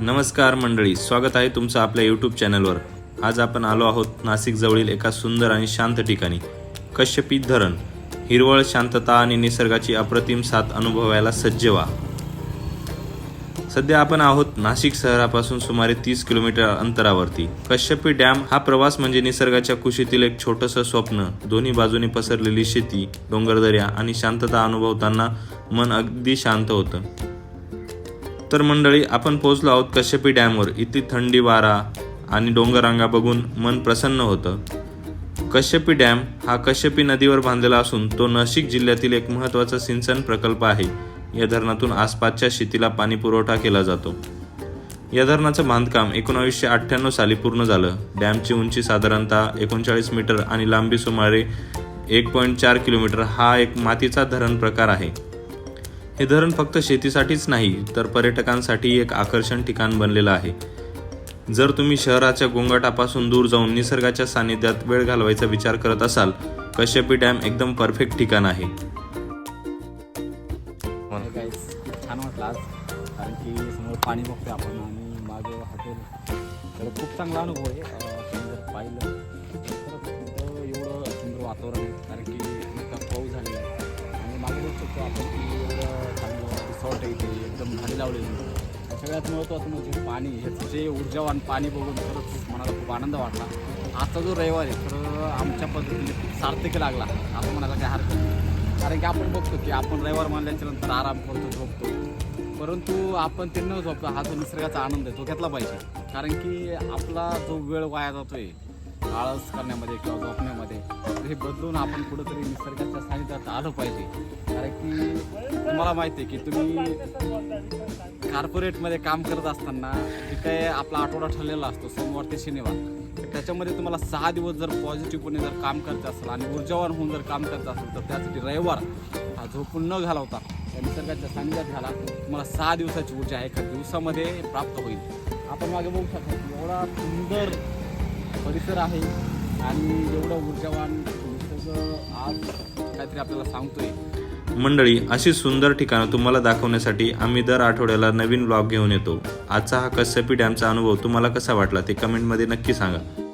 नमस्कार मंडळी स्वागत आहे तुमचं आपल्या यूट्यूब चॅनलवर आज आपण आलो आहोत नाशिक जवळील एका सुंदर आणि शांत ठिकाणी. कश्यपी धरण. हिरवळ शांतता आणि निसर्गाची अप्रतिम साथ अनुभवायला सज्ज व्हा. सध्या आपण आहोत नाशिक शहरापासून सुमारे तीस किलोमीटर अंतरावरती. कश्यपी डॅम हा प्रवास म्हणजे निसर्गाच्या कुशीतील एक छोटंसं स्वप्न. दोन्ही बाजूनी पसरलेली शेती डोंगरदऱ्या आणि शांतता अनुभवताना मन अगदी शांत होतं. तर मंडळी आपण पोहोचलो आहोत कश्यपी डॅमवर. इथे थंडी वारा आणि डोंगररांगा बघून मन प्रसन्न होतं. कश्यपी डॅम हा कश्यपी नदीवर बांधलेला असून तो नाशिक जिल्ह्यातील एक महत्त्वाचा सिंचन प्रकल्प आहे. या धरणातून आसपासच्या शेतीला पाणी पुरवठा केला जातो. या धरणाचं बांधकाम एकोणावीसशे अठ्ठ्याण्णव साली पूर्ण झालं. डॅमची उंची साधारणतः एकोणचाळीस मीटर आणि लांबी सुमारे एक पॉईंट चार किलोमीटर. हा एक मातीचा धरण प्रकार आहे. हे धरण फक्त शेतीसाठीच नाही तर पर्यटकांसाठी एक आकर्षण ठिकाण बनलेलं आहे. जर तुम्ही शहराच्या गोंगाटापासून दूर जाऊन निसर्गाच्या सानिध्यात वेळ घालवायचा विचार करत असाल कश्यपी डॅम एकदम परफेक्ट ठिकाण आहे. खूप छान वाटलं आज. कारण की समोर पाणी बघतोय आपण आणि मागे हॉटेल. तर खूप चांगला अनुभव आहे. अं, जर पाहिलं तर एवढं सुंदर वातावरण आहे. कारण की पाऊस झालेला आहे. आणि मागे बघू शकतो आपण की सॉर्ट आहे इथे एकदम भारी लावलेली सगळ्यात महत्त्वाचं म्हणजे पाणी ह्याचं जे ऊर्जावान पाणी बघून खरंच खूप मनाला खूप आनंद वाटला. आजचा जो रविवार आहे तर आमच्या पद्धतीने खूप सार्थक लागला असं म्हणायला काही हरकत नाही. कारण की आपण बघतो की आपण रविवार मानल्याच्या नंतर आराम करतो झोपतो. परंतु आपण ते न झोपतो हा जो निसर्गाचा आनंद आहे तो घेतला पाहिजे. कारण की आपला जो वेळ वाया जातो आहे आळस करण्यामध्ये किंवा झोपण्यामध्ये हे बदलून आपण कुठंतरी निसर्गाच्या सानिध्यात आलं पाहिजे. कारण तुम्हाला माहिती आहे की तुम्ही कार्पोरेटमध्ये काम करत असताना जे काही आपला आठवडा ठरलेला असतो सोमवार ते शनिवार तर त्याच्यामध्ये तुम्हाला सहा दिवस जर पॉझिटिव्हपणे जर काम करायचं असेल आणि ऊर्जावान होऊन जर काम करायचं असेल तर त्यासाठी रविवार हा झोपून न घालवता त्या निसर्गाच्या सानिध्यात घाला तुम्हाला सहा दिवसाची ऊर्जा एका दिवसामध्ये प्राप्त होईल. आपण मागे बघू शकता की एवढा सुंदर परिसर आहे आणि एवढं ऊर्जावान निसर्ग आज काहीतरी आपल्याला सांगतोय. मंडळी अशी सुंदर ठिकाणं तुम्हाला दाखवण्यासाठी आम्ही दर आठवड्याला नवीन ब्लॉग घेऊन येतो. आजचा हा कश्यपी डॅमचा अनुभव तुम्हाला कसा वाटला ते कमेंटमध्ये नक्की सांगा.